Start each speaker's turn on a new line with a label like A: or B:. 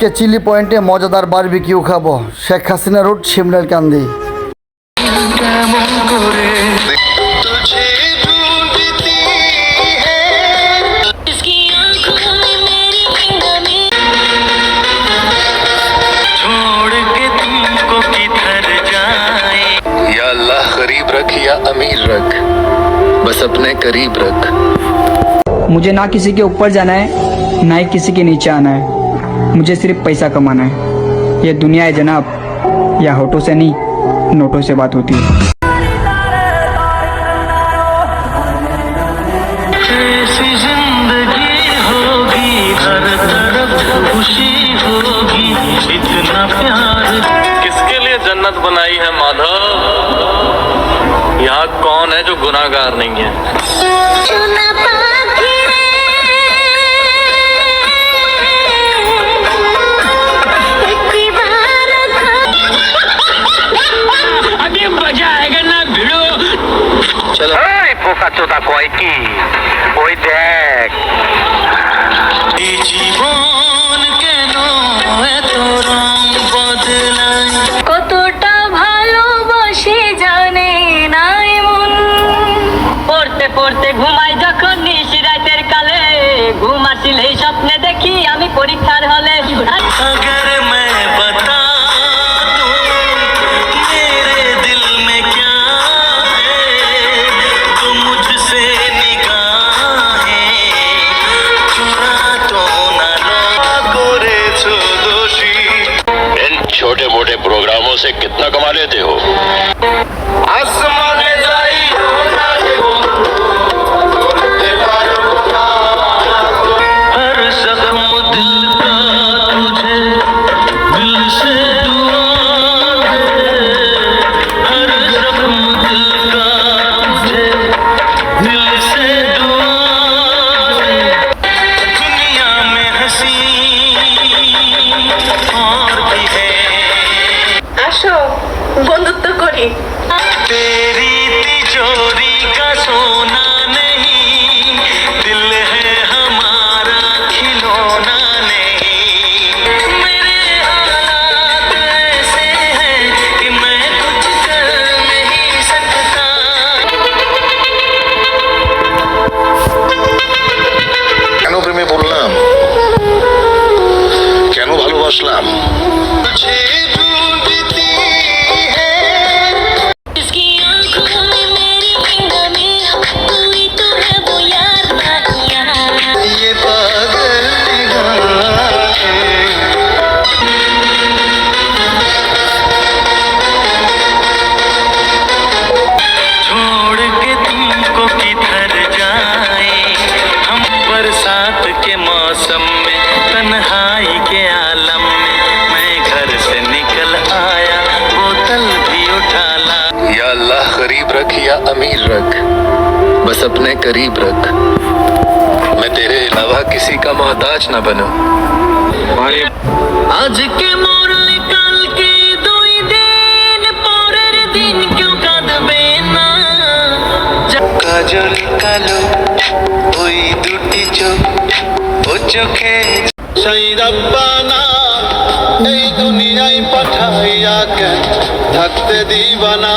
A: আজকে চিলি পয়েন্টে মজাদার বারবিকিউ খাবো শেখ হাসিনা রোড শিমলার কান্দি
B: तुझे ढूंढती है
C: इसकी आंखों में मेरी इंगमी
B: छोड़ के तुमको किधर जाए या अल्लाह गरीब रख या अमीर रख बस अपने करीब रख
D: मुझे ना किसी के ऊपर जाना है ना ही किसी के नीचे आना है मुझे सिर्फ़ पैसा कमाना है। ये दुनिया है जनाब। या होठों से नहीं नोटों से बात होती है।
B: ज़िंदगी होगी हर खुशी होगी। इतना प्यार
E: किसके लिए जन्नत बनाई है माधव? यहाँ कौन है जो गुनाहगार नहीं है?
F: পোকা চোদা কয় কি? ওই দেখ।
B: জীবন কেন এত রং বদলায়?
C: কতটা ভালোবাসি জানে না এমন
G: পড়তে পড়তে ঘুমাই যখন do. Awesome. করি।
B: मौसम में तन्हाई के आलम में मैं घर से निकल आया बोतल भी उठा ला या अल्लाह गरीब रख या अमीर रख बस अपने करीब रख। मैं तेरे अलावा किसी का मोहताज ना बनू। आज के मोर कल के दो दिन पर दिन क्यों চোখে সেই রব্বানা এই দুনিয়ায় পাঠাইয়া কেন থাকতে দিবানা